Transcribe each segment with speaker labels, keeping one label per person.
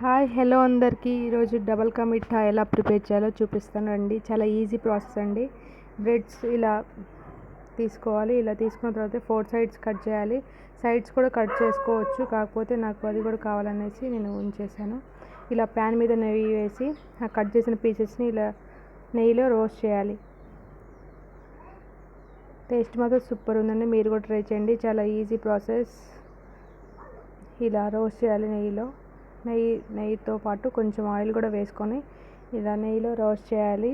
Speaker 1: Hi hello అందరికీ. ఈరోజు double కా మిఠా ఎలా ప్రిపేర్ చేయాలో చూపిస్తాను అండి చాలా ఈజీ ప్రాసెస్ అండి. బ్రెడ్స్ ఇలా తీసుకోవాలి. ఇలా తీసుకున్న తర్వాత ఫోర్ సైడ్స్ కట్ చేయాలి. సైడ్స్ కూడా కట్ చేసుకోవచ్చు. కాకపోతే నాకు అది కూడా కావాలనేసి నేను ఉంచేసాను ఇలా ప్యాన్ మీద నెయ్యి వేసి ఆ కట్ చేసిన పీసెస్ని ఇలా నెయ్యిలో రోస్ట్ చేయాలి. టేస్ట్ మాత్రం సూపర్ ఉందండి. మీరు కూడా ట్రై చేయండి. చాలా ఈజీ ప్రాసెస్. ఇలా రోస్ట్ చేయాలి నెయ్యిలో. నెయ్యి నెయ్యితో పాటు కొంచెం ఆయిల్ కూడా వేసుకొని ఇలా నెయ్యిలో రోస్ట్ చేయాలి.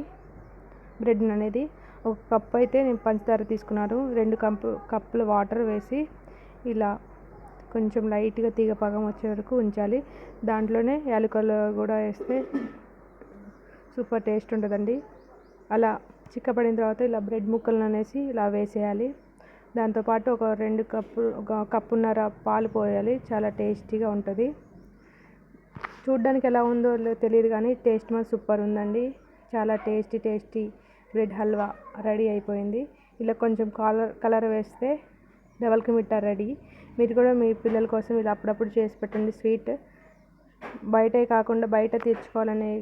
Speaker 1: బ్రెడ్ అనేది ఒక కప్పు అయితే నేను పంచదార తీసుకున్నాను. రెండు కప్పు కప్పులు వాటర్ వేసి ఇలా కొంచెం లైట్గా తీగ పగం వచ్చే వరకు ఉంచాలి. దాంట్లోనే యాలకులు కూడా వేస్తే సూపర్ టేస్ట్ ఉంటుందండి. అలా చిక్కపడిన తర్వాత ఇలా బ్రెడ్ ముక్కలను అనేసి ఇలా వేసేయాలి. దాంతోపాటు ఒక రెండు కప్పు ఒక కప్పున్నర పాలు పోయాలి. చాలా టేస్టీగా ఉంటుంది. చూడ్డానికి ఎలా ఉందో తెలియదు కానీ టేస్ట్ మాత్రం సూపర్ ఉందండి. చాలా tasty tasty bread halwa ready అయిపోయింది. ఇలా కొంచెం కలర్ కలర్ వేస్తే డబల్ మిఠా రెడీ. మీరు కూడా మీ పిల్లల కోసం ఇలా అప్పుడప్పుడు చేసి పెట్టండి స్వీట్. బయటే కాకుండా బయట తెచ్చుకోవాలని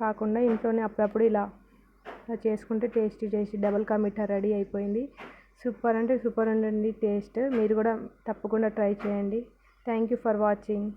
Speaker 1: కాకుండా ఇంట్లోనే అప్పుడప్పుడు ఇలా చేసుకుంటే టేస్టీ టేస్టీ డబల్ కా మిఠా రెడీ అయిపోయింది. సూపర్ అంటే సూపర్ ఉండండి టేస్ట్. మీరు కూడా తప్పకుండా ట్రై చేయండి. Thank you for watching.